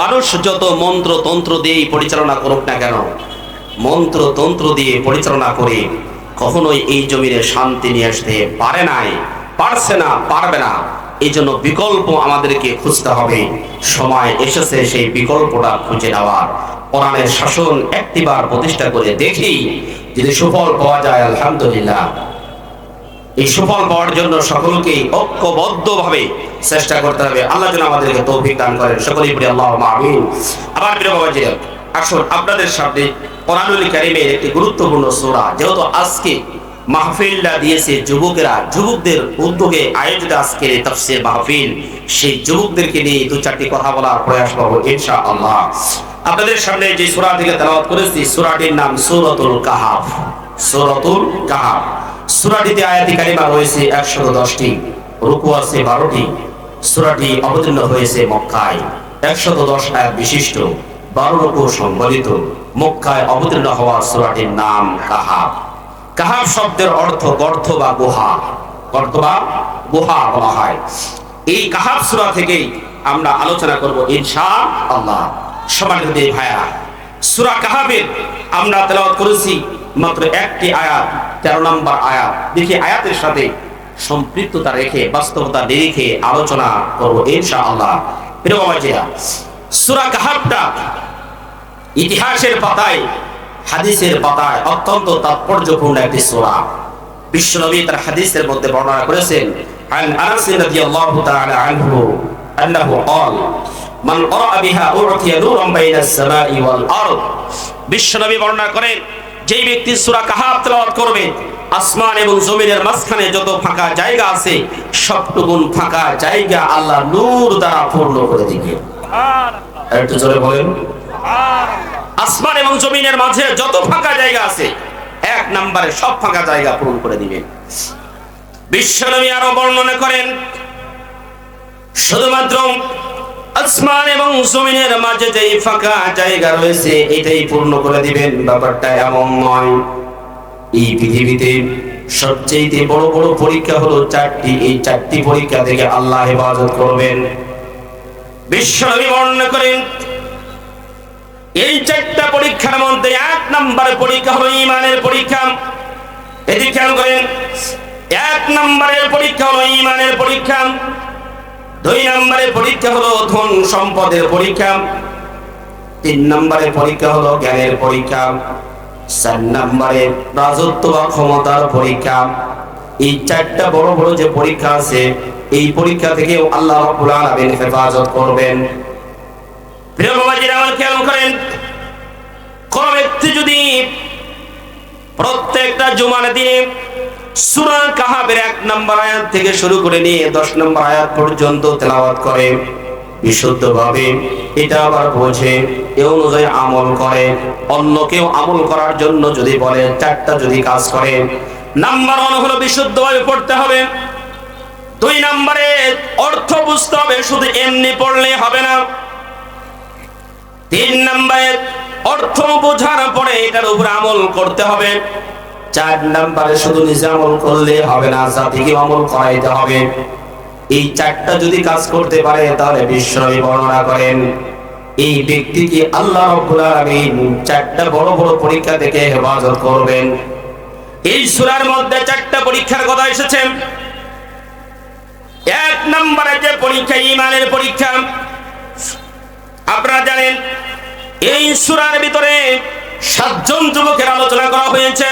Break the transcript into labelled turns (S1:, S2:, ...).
S1: মানুষ যত মন্ত্র তন্ত্র দিয়েই পরিচালনা করুক না কেন মন্ত্র তন্ত্র দিয়ে পরিচালনা করে কখনোই এই জমিনে শান্তি নিয়ে আসতে পারে নাই, পারছে না, পারবে না। এই জন্য বিকল্প আমাদেরকে খুঁজতে হবে। সময় এসেছে সেই বিকল্পটা খুঁজে নেওয়ার। কোরআনের শাসন একটিবার প্রতিষ্ঠা করে দেখি, যদি সুফল পাওয়া যায়, আলহামদুলিল্লাহ। এই সুফল পাওয়ার জন্য সকলকে ঐক্যবদ্ধভাবে চেষ্টা করতে হবে। আল্লাহ যেন আমাদেরকে তৌফিক দান করেন। সকলেই পড়ি আল্লাহ আমিন। আবার প্রিয় বাবাজি, আসুন আপনাদের সামনে কোরআনুল কারিমের একটি গুরুত্বপূর্ণ সূরা। যেহেতু আজকে মাহফিলটা দিয়েছে যুবকেরা, যুবকদের উদ্যোগে আয়োজিত আজকের এই তাফসীর মাহফিল, সেই যুবকদেরকে নিয়ে দু চারটি কথা বলার প্রয়াস করব ইনশাআল্লাহ। আপনাদের সামনে যে সূরা থেকে তেলাওয়াত করেছি, সূরাটির নাম সূরাতুল কাহাফ। সূরাতুল কাহাফ। সূরাটিতে আয়াতি কারিমা রয়েছে একশত দশটি রুকু আছে বারোটি, সূরাটি অবতীর্ণ হয়েছে মক্কায়। একশত দশ আয়াত বিশিষ্ট, বারো রুকু সংবলিত, মক্কায় অবতীর্ণ হওয়া সূরাটির নাম কাহাব। কাহাব শব্দের অর্থ গর্ত বা গুহা। গর্ত বা গুহা বলা হয়। এই কাহাব সুরা থেকেই আমরা আলোচনা করব ইনশা আল্লাহ সমানিত দেই ভাইয়া, সূরা কাহাবের আমরা তেলাওয়াত করেছি মাত্র একটি আয়াত। তেরো নম্বর আয়াত দেখি আয়াতের সাথে সম্পৃক্ততা রেখে বাস্তবতা নিরিখে আলোচনা করব ইনশাআল্লাহ প্রিয় বাবাজিরা সূরা কাহাবটা ইতিহাসের পাতায় হাদিসের পাতায় অত্যন্ত তাৎপর্যপূর্ণ একটি সূরা বিশ্বনবী তার হাদিসের মধ্যে বর্ণনা করেছেন عن انس رضي الله تعالى عنه انه قال من قرأ بها أعطي نورا بين السماء والأرض বিশ্বনবী বর্ণনা করেন যেই ব্যক্তি সূরা কাহাব তেলাওয়াত করবে আসমান এবং জমিনের মাঝখানে যত ফাঁকা জায়গা আছে সবটুকুন ফাঁকা জায়গা আল্লাহ নূর দ্বারা পূর্ণ করে দিবে। একটু জোরে বলেন। আসমান এবং জমিনের মাঝে যত ফাঁকা জায়গা আছে এক নম্বরে সব ফাঁকা জায়গা পূরণ করে দিবেন বিশ্বনবী আরও বর্ণনা করেন শুধুমাত্র আসমান এবং জমিনের মাঝে যে ফাঁকা জায়গা রয়েছে, এটাই পূর্ণ করে দিবেন। ব্যাপারটা এমন নয়। এই পৃথিবীতে সবচেয়ে বড় বড় পরীক্ষা হলো চারটি। এই চারটি পরীক্ষা থেকে আল্লাহ হেফাজত করবেন। বিশ্বনবী বর্ণনা করেন, এই চারটা পরীক্ষার মধ্যে এক নম্বরের পরীক্ষা হলো ইমানের পরীক্ষা। এটি খেয়াল করেন, এক নম্বরের পরীক্ষা হলো ইমানের পরীক্ষা। দুই নম্বরের পরীক্ষা হলো ধন সম্পদের পরীক্ষা। তিন নম্বরের পরীক্ষা হলো জ্ঞানের পরীক্ষা। চার নম্বরে রাজত্ব বা ক্ষমতার পরীক্ষা। এই চারটা বড় বড় যে পরীক্ষা আছে, এই পরীক্ষা থেকে আল্লাহ রাব্বুল আলামিন হেফাজত করবেন। প্রিয় বাবাজিরা আমার খেয়াল করেন, কোন ব্যক্তি যদি প্রত্যেকটা জুমার দিনে সূরা কাহাবের এক নম্বর আয়াত থেকে শুরু করে নিয়ে দশ নম্বর আয়াত পর্যন্ত তেলাওয়াত করে, বিশুদ্ধভাবে। এটা আবার বোঝে, এ অনুযায়ী আমল করে। অন্য কেউ আমল করার জন্য যদি বলে, চারটা যদি কাজ করে, নাম্বার ওয়ান হলো বিশুদ্ধভাবে পড়তে হবে। দুই নম্বরে অর্থ বুঝতে হবে, শুধু এমনি পড়লে হবে না। তিন নম্বরে অর্থ বোঝার পরে এটার উপর আমল করতে হবে। চার নাম্বারে শুধু নিজে আমল করলে হবে না, জাতিকে আমল করাইতে হবে। এই চারটা যদি কাজ করতে পারে, তাহলে বিশ্বনবী বর্ণনা করেন, এই ব্যক্তিকে আল্লাহ রাব্বুল আলামিন চারটা বড় বড় পরীক্ষা থেকে হেফাজত করবেন। এই সূরার মধ্যে চারটা পরীক্ষার কথা এসেছে। এক নম্বরে যে পরীক্ষা ইমানের পরীক্ষা, আপনারা জানেন, এই সূরার ভিতরে সাতজন যুবকের আলোচনা করা হয়েছে।